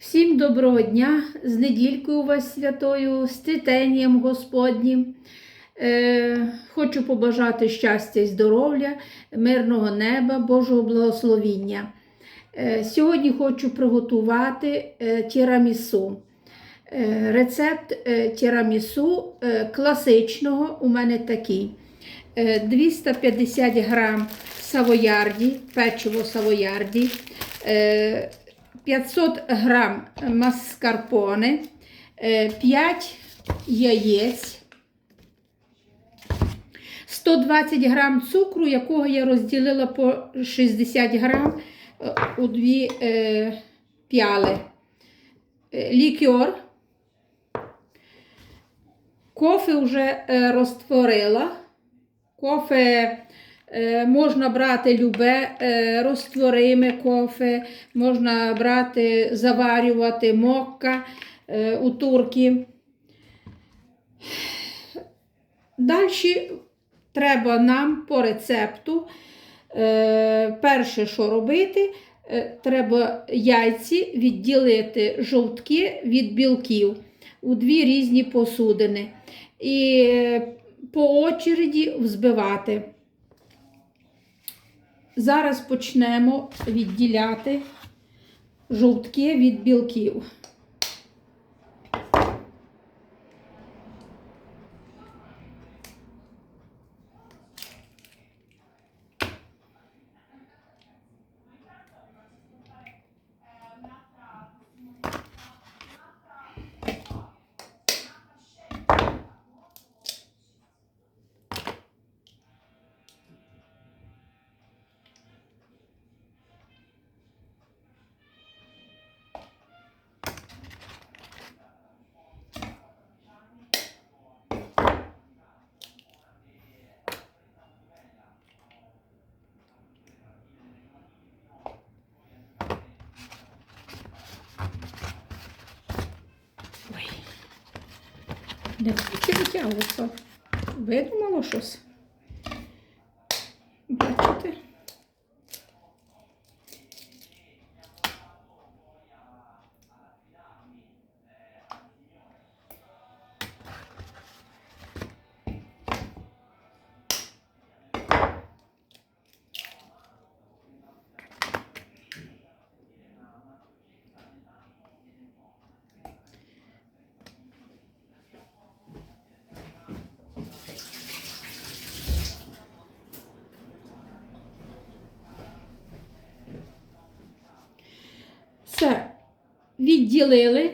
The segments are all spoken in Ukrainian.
Всім доброго дня, з недількою вас святою, з цвітенням Господнім. Е, хочу побажати щастя і здоров'я, мирного неба, Божого благословіння. Е, сьогодні хочу приготувати е, тірамісу. Е, рецепт е, тірамісу е, класичного у мене такий. Е, 250 грам савоярді, печиво савоярді, е, 500 грам маскарпоне, е, 5 яєць, 120 грам цукру, якого я розділила по 60 грам е, у дві е, п'яли, Е, лікер. Кофе вже е, розтворила. Кофе е, можна брати любе е, розтвориме кофе, можна брати, заварювати мокка е, у турки. Далі треба нам по рецепту. Е, перше, що робити, е, треба яйці відділити жовтки від білків у дві різні посудини. І е, по очереді взбивати. Зараз почнемо відділяти жовтки від білків. Тільки витягуватися. Видумало щось. Відділили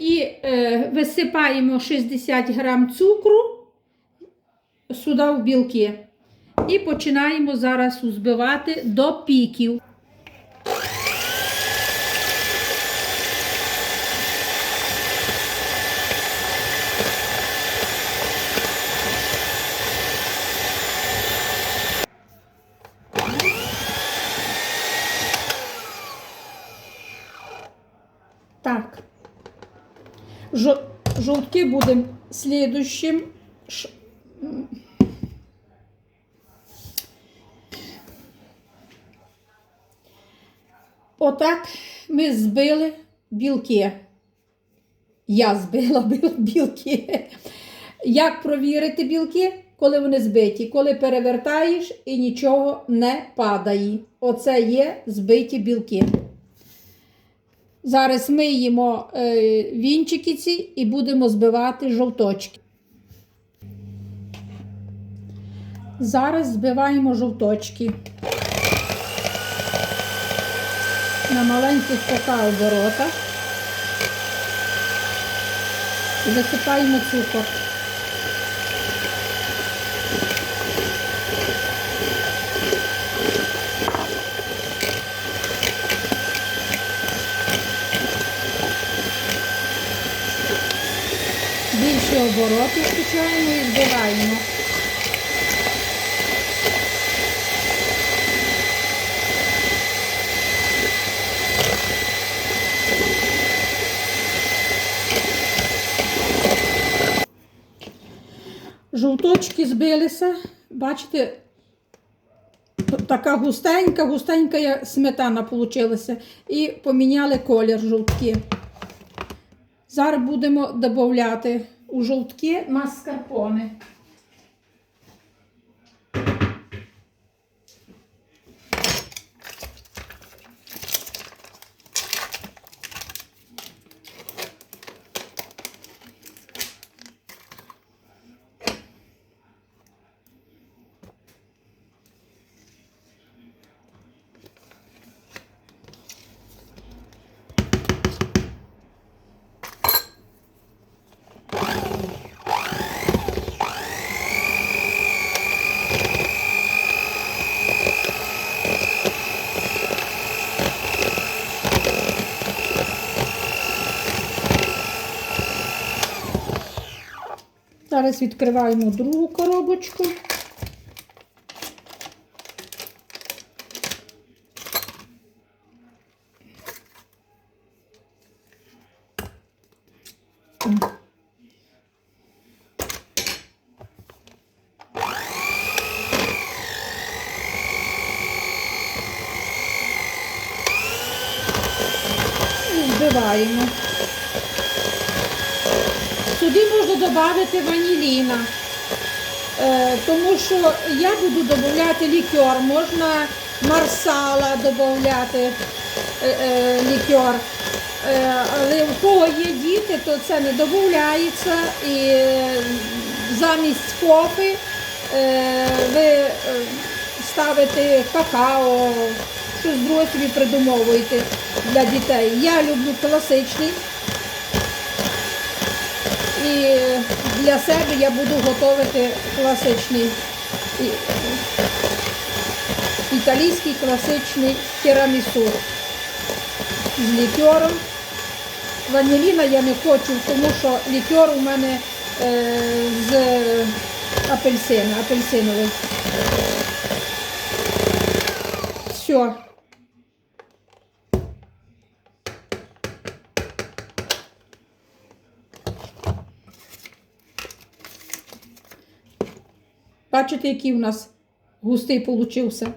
і е, висипаємо 60 грам цукру сюди в білки. І починаємо зараз узбивати до піків. Так. Жо- Жовтки будемо слідущим. ш- Отак ми збили білки. Я збила білки. Як провірити білки, коли вони збиті? Коли перевертаєш і нічого не падає. Оце є збиті білки. Зараз миємо е, вінчики ці і будемо збивати жовточки. Зараз збиваємо жовточки. На маленьких така оборотах. Засипаємо цукор. Обороти включаємо і збиваємо. Жовточки збилися, бачите, така густенька, густенька сметана вийшла. І поміняли колір жовтки. Зараз будемо додати у жовтки маскарпоне. Зараз відкриваємо другу коробочку. І Збиваємо. Сюди можна додати ваніліна, е, тому що я буду додати лікер, можна марсала додати е, е, лікер. Але у кого є діти, то це не додається і замість кофи ви ставите какао, щось друге собі придумовуєте для дітей. Я люблю класичний. Для себе я буду готувати класичний італійський класичний тірамісу з лікером. Ваніліна я не хочу, тому що лікер у мене е, з апельсина, апельсиновий. Все. Бачите, який у нас густий получився.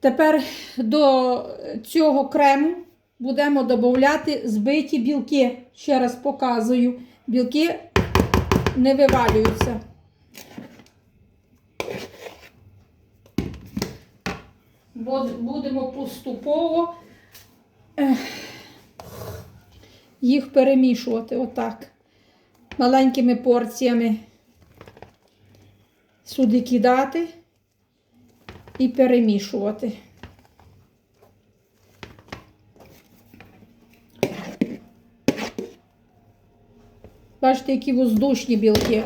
Тепер до цього крему будемо додати збиті білки. Ще раз показую. Білки не вивалюються. Будемо поступово їх перемішувати отак. Маленькими порціями сюди кидати і перемішувати. Бачите, які воздушні білки.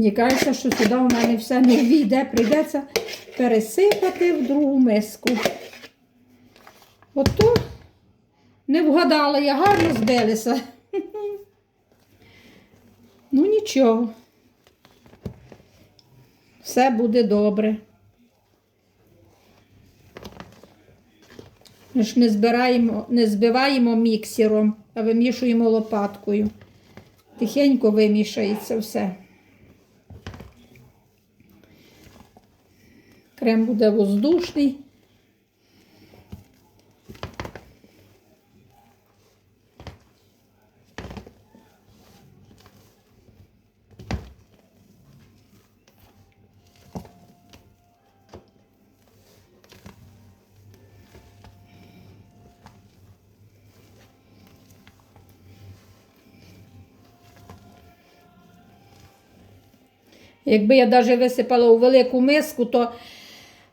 Мені кажеться, що сюди у мене все не війде, прийдеться пересипати в другу миску. Ото не вгадала, я гарно збилася. Ну нічого. Все буде добре. Ми ж не збираємо, не збиваємо міксером, а вимішуємо лопаткою. Тихенько вимішається все. Крем буде воздушний. Якби я навіть висипала у велику миску, то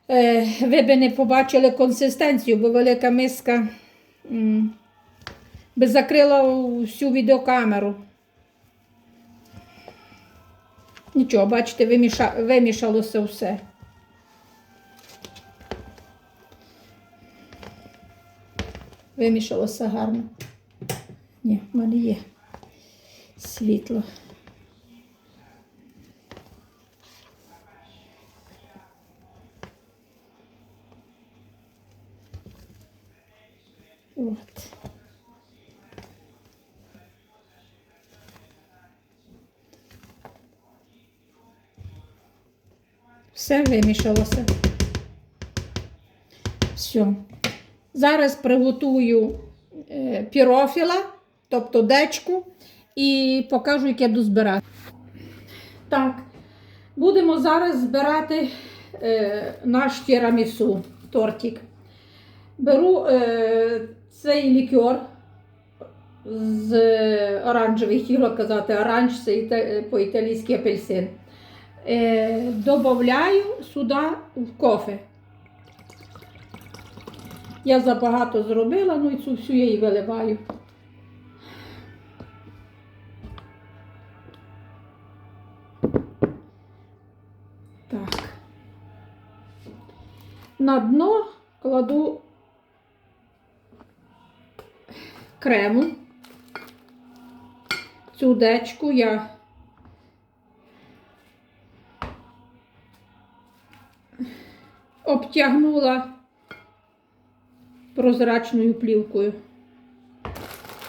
ви б не побачили консистенцію, бо велика миска би закрила всю відеокамеру. Нічого, бачите, виміша, вимішалося все. Вимішалося гарно. Ні, в мене є світло. От. Все вимішалося. Все. Зараз приготую е, пірофіла, тобто дечку, і покажу, як я буду збирати. Так, будемо зараз збирати е, наш тірамісу, тортик. Беру е, цей лікер з оранжевий, хотіла казати, оранж це по-італійськи апельсин. Е, добавляю сюди в кофе. Я забагато зробила, ну і цю всю я її виливаю. Так. На дно кладу крему. Цю дечку я обтягнула прозрачною плівкою.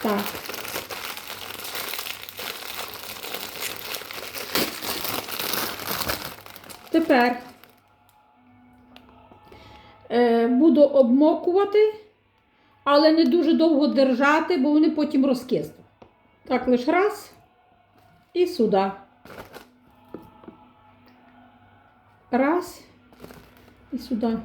Так. Тепер е, буду обмокувати, але не дуже довго держати, бо вони потім розкиснуть. Так, лише раз і сюди. Раз і сюди.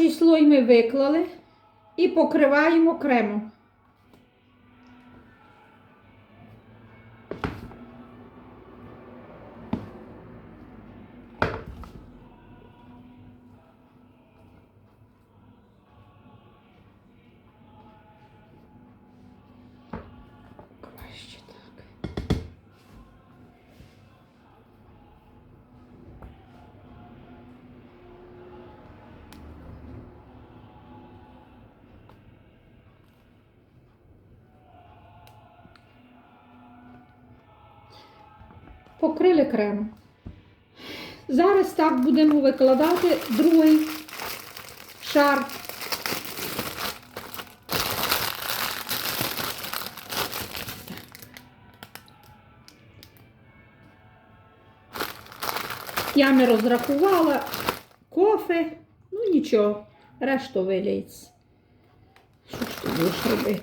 Перший слой ми виклали і покриваємо кремом. Покрили кремом. Зараз так будемо викладати другий шар. Я не розрахувала кофе, ну нічого, решту виліється. Що ж ти будеш робити?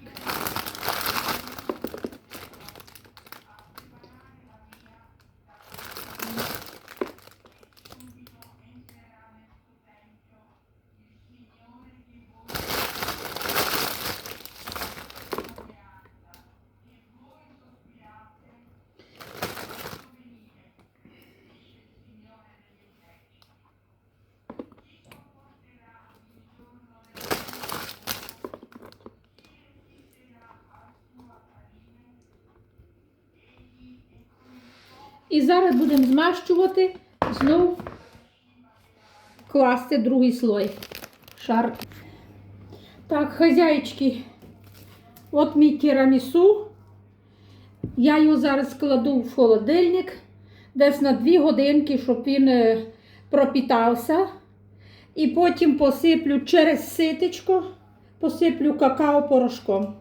І зараз будемо змащувати, знов класти другий слой. Шар. Так, хазяйчки, от мій тірамісу. Я його зараз кладу в холодильник десь на 2 годинки, щоб він е, пропітався. І потім посиплю через ситечко, посиплю какао-порошком.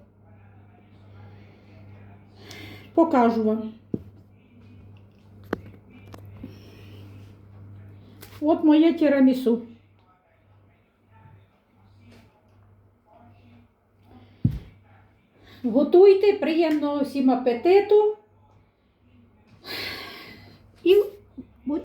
Покажу вам. От моє тірамісу. Готуйте, приємного всім апетиту. І